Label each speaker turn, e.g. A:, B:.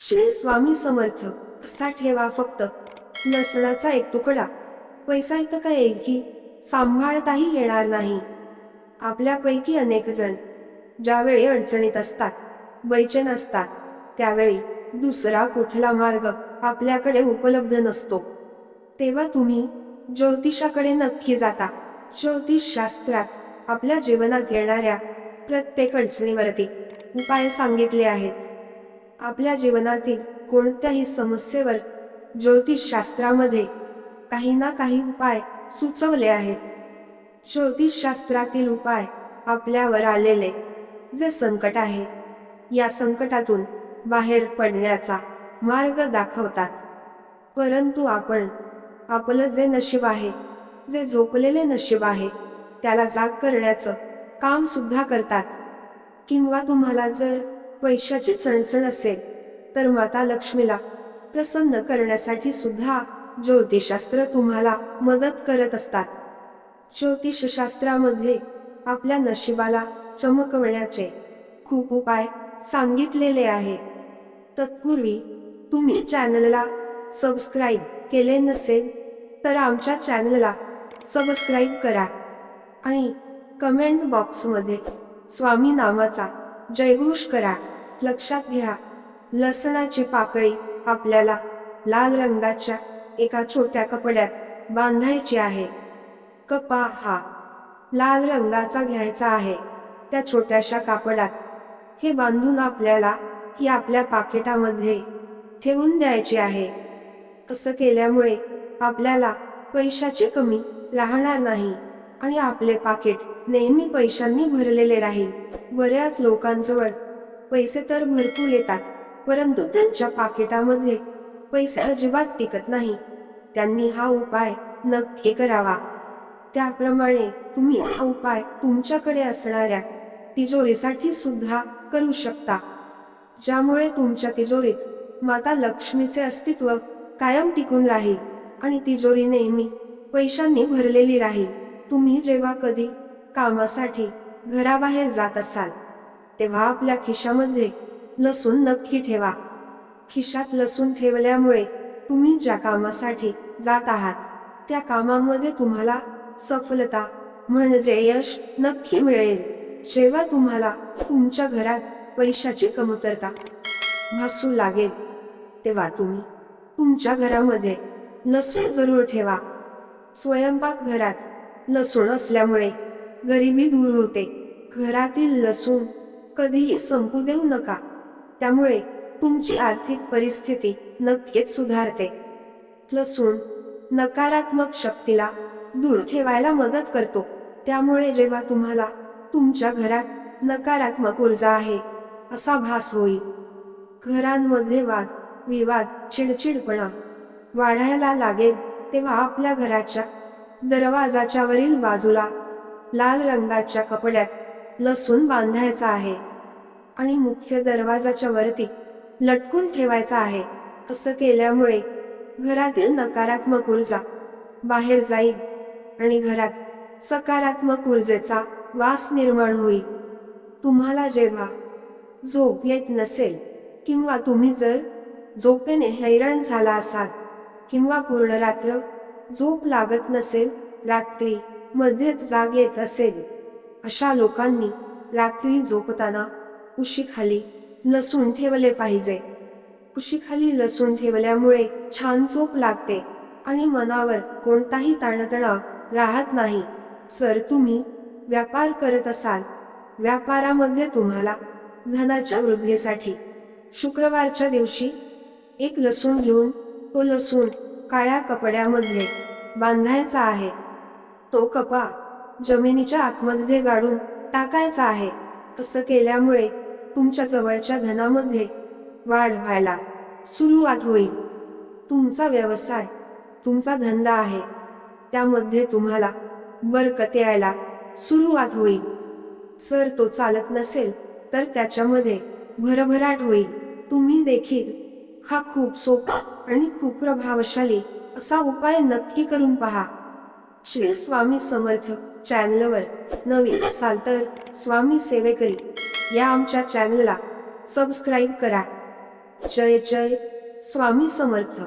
A: श्री स्वामी समर्थ असा ठेवा फक्त. लसणाचा एक तुकडा. पैसा इथं काय येईल की सांभाळताही येणार नाही. आपल्यापैकी अनेक जण ज्यावेळी अडचणीत असतात बैचन असतात त्यावेळी दुसरा कुठला मार्ग आपल्याकडे उपलब्ध नसतो. तेव्हा तुम्ही ज्योतिषाकडे नक्की जाता. ज्योतिष शास्त्रात आपल्या जीवनात येणाऱ्या प्रत्येक अडचणीवरती उपाय सांगितले आहेत. आपल्या जीवनातील कोणत्याही समस्येवर ज्योतिषशास्त्रामध्ये काही ना काही उपाय सुचवले आहेत. ज्योतिषशास्त्रातील उपाय आपल्यावर आलेले जे संकट आहे या संकटातून बाहेर पडण्याचा मार्ग दाखवतात. परंतु आपण आपलं जे नशीब आहे जे झोपलेले नशीब आहे त्याला जाग करण्याचं काम सुद्धा करतात. किंवा तुम्हाला जर पैशाची चणचण असेल तर माता लक्ष्मीला प्रसन्न करण्यासाठी सुद्धा ज्योतिषशास्त्र तुम्हाला मदत करत असतात. ज्योतिषशास्त्रामध्ये आपल्या नशिबाला चमकवण्याचे खूप उपाय सांगितलेले आहे. तत्पूर्वी तुम्ही चॅनलला सबस्क्राईब केले नसेल तर आमच्या चॅनलला सबस्क्राईब करा आणि कमेंट बॉक्समध्ये स्वामी नामाचा जयघोष करा. लक्षात घ्या. लसणाची पाकळी आपल्याला लाल रंगाच्या एका छोट्या कपड्यात बांधायची आहे. कपा हा लाल रंगाचा घ्यायचा आहे. त्या छोट्याशा कापडात हे बांधून आपल्याला ही आपल्या पाकिटामध्ये ठेवून द्यायची आहे. तसं केल्यामुळे आपल्याला पैशाची कमी राहणार नाही आणि आपले पाकिट नेहमी पैशांनी भरलेले राहील. बऱ्याच लोकांजवळ पैसे तर भरपूर येतात परंतु त्यांच्या पाकिटामध्ये पैसे अजिबात टिकत नाही. त्यांनी हा उपाय नक्की करावा. त्याप्रमाणे तुम्ही हा उपाय तुमच्याकडे असणाऱ्या तिजोरीसाठी सुद्धा करू शकता. ज्यामुळे तुमच्या तिजोरीत माता लक्ष्मीचे अस्तित्व कायम टिकून राहील आणि तिजोरी नेहमी पैशांनी भरलेली राहील. तुम्ही जेव्हा कधी कामासाठी घराबाहेर जात असाल तेव्हा आपल्या खिशामध्ये लसूण नक्की ठेवा. खिशात लसूण ठेवल्यामुळे तुम्ही ज्या कामासाठी जात आहात त्या कामामध्ये तुम्हाला सफलता म्हणजे यश नक्की मिळेल. जेव्हा तुम्हाला तुमच्या घरात पैशाची कमतरता भासू लागेल तेव्हा तुम्ही तुमच्या घरामध्ये लसूण जरूर ठेवा. स्वयंपाक घरात लसूण असल्यामुळे गरिबी दूर होते. घरातील लसूण कधीही संपू देऊ नका. त्यामुळे तुमची आर्थिक परिस्थिती नक्कीच सुधारते. लसूण नकारात्मक शक्तीला दूर ठेवायला मदत करतो. त्यामुळे जेव्हा तुम्हाला तुमच्या घरात नकारात्मक ऊर्जा आहे असा भास होईल. घरांमध्ये वाद विवाद चिडचिडपणा वाढायला लागेल तेव्हा आपल्या घराच्या दरवाजाच्या वरील बाजूला लाल रंगाच्या कपड्यात लसूण बांधायचा आहे. आणि मुख्य दरवाजाच्या वरती लटकून ठेवायचा आहे. असं केल्यामुळे घरातील नकारात्मक ऊर्जा बाहेर जाईल आणि घरात सकारात्मक ऊर्जेचा वास निर्माण होईल. तुम्हाला जेव्हा झोप येत नसेल किंवा तुम्ही जर झोपेने हैराण झाला असाल किंवा पूर्ण रात्र झोप लागत नसेल रात्री मध्येच जाग येत असेल अशा लोकांनी रात्री झोपताना उशीखाली लसूण ठेवले पाहिजे. उशीखाली लसूण ठेवल्यामुळे छान झोप लागते आणि मनावर कोणताही ताणतणाव राहत नाही. सर तुम्ही व्यापार करत असाल व्यापारामध्ये तुम्हाला धनाच्या वृद्धीसाठी शुक्रवारच्या दिवशी एक लसूण घेऊन तो लसूण काळ्या कपड्यामध्ये बांधायचा आहे. तो कपा जमिनीच्या आतमध्ये गाडून टाकायचा आहे. तसं केल्यामुळे तुमच्या जवळच्या धनामध्ये वाढ व्हायला सुरुवात होईल. तुमचा व्यवसाय तुमचा धंदा आहे. त्यामध्ये तुम्हाला बरकत यायला सुरुवात होईल. जर तो चालत नसेल तर त्याच्यामध्ये भरभराट होईल. तुम्ही देखील हा खूप सोपा आणि खूप प्रभावशाली असा उपाय नक्की करून पहा. श्री स्वामी समर्थ चॅनलवर नवीन असाल तर स्वामी सेवेकरी या आमच्या चॅनलला सबस्क्राईब करा. जय जय स्वामी समर्थ.